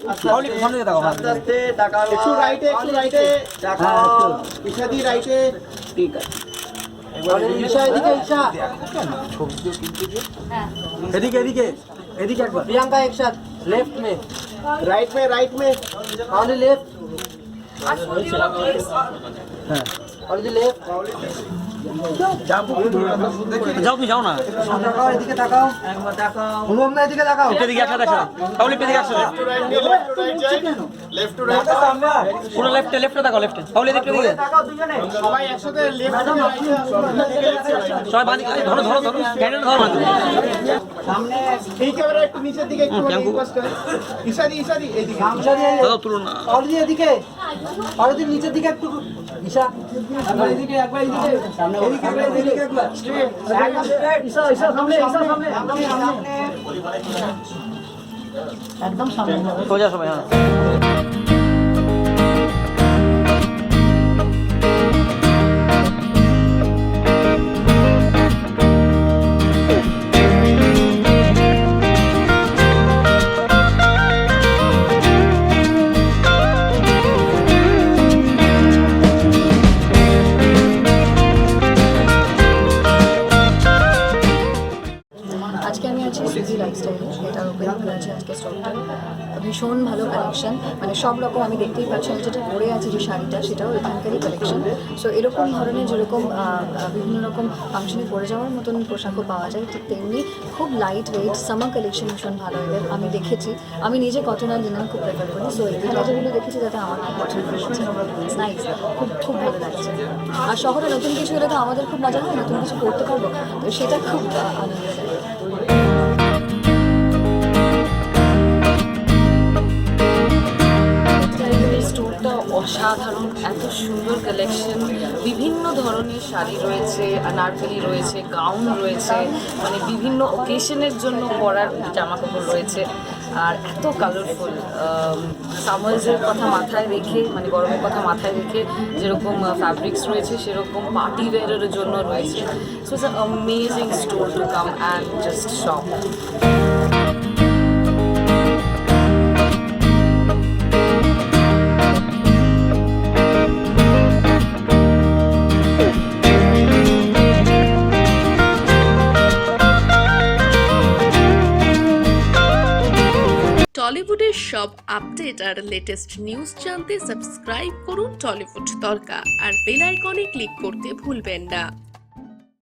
পাউলি সামনে দিকে তাকাও হ্যাঁ। আস্তে আস্তে তাকাও একটু রাইটে একটু রাইটে তাকাও ইশাদি রাইটে ঠিক আছে ঈশা এদিকে ঈশা এদিকে এদিকে এদিকে একবার प्रियंका एक साथ लेफ्ट में राइट में राइट में only left হ্যাঁ only left যাও তুমি যাও না? এদিকে তাকাও একবার তাকাও এদিকে তাকাও এদিকে একসাথে একসাথে পাউলি এদিকে একসাথে লেফট টু রাইট পুরো লেফটে লেফটে তাকাও লেফটে তাহলে দেখতে দিকে সবাই একসাথে লেফট সবাই বাঁধি ধরো ধরো ধরো। ক্যান্ডেল ধরো সামনে এই ক্যামেরা একটু নিচের দিকে একটু ফোকাস করে। ইশারি ইশারি এইদিকে। দাও তুলো না। অলরেডি এদিকে। অলরেডি নিচের দিকে একটু। ইশা এদিকে একবার এদিকে। সামনে এদিকে একবার এদিকে একবার। সামনে ইশা সামনে। সামনে সামনে। একদম সামনে একদম সামনে সোজা সবাই হ্যাঁ আজকে সিজি লাইফস্টাইলে এটা ওপেন করেছি আজকে স্টলটা ভীষণ ভালো কালেকশন মানে সব রকম আমি দেখতেই পাচ্ছি, আমি যেটা পরে আছি যে শাড়িটা, সেটাও এখানকারই কালেকশন সো এরকম ধরনের যেরকম বিভিন্ন রকম ফাংশনে পরে যাওয়ার মতন পোশাকও পাওয়া যায়, ঠিক তেমনি খুব লাইট ওয়েট সামার কালেকশন ভীষণ ভালো এদের আমি দেখেছি। আমি নিজে কটন আর লিনেন খুব প্রেফার করি সো এই যেগুলো দেখেছি যাতে আমার খুব পছন্দ হয়েছে। নাইস খুব খুব ভালো লাগছে। আর শহরে নতুন কিছু হলে তো আমাদের খুব মজা হয়, নতুন কিছু করতে পারব, তো সেটা খুব আনন্দ লাগে অসাধারণ, এত সুন্দর কালেকশন বিভিন্ন ধরনের শাড়ি রয়েছে আনারকলি রয়েছে গাউন রয়েছে মানে বিভিন্ন ওকেশনের জন্য পরার জামা কাপড় রয়েছে। আর এত কালারফুল সামার্সের কথা মাথায় রেখে মানে গরমের কথা মাথায় রেখে যেরকম ফ্যাব্রিক্স রয়েছে, সেরকম পার্টি ওয়ারের জন্য রয়েছে। So it's amazing store to come and just shop টলিউডের সব আপডেট আর লেটেস্ট নিউজ জানতে সাবস্ক্রাইব করুন টলিউড তরকা আর বেল আইকনে ক্লিক করতে ভুলবেন না।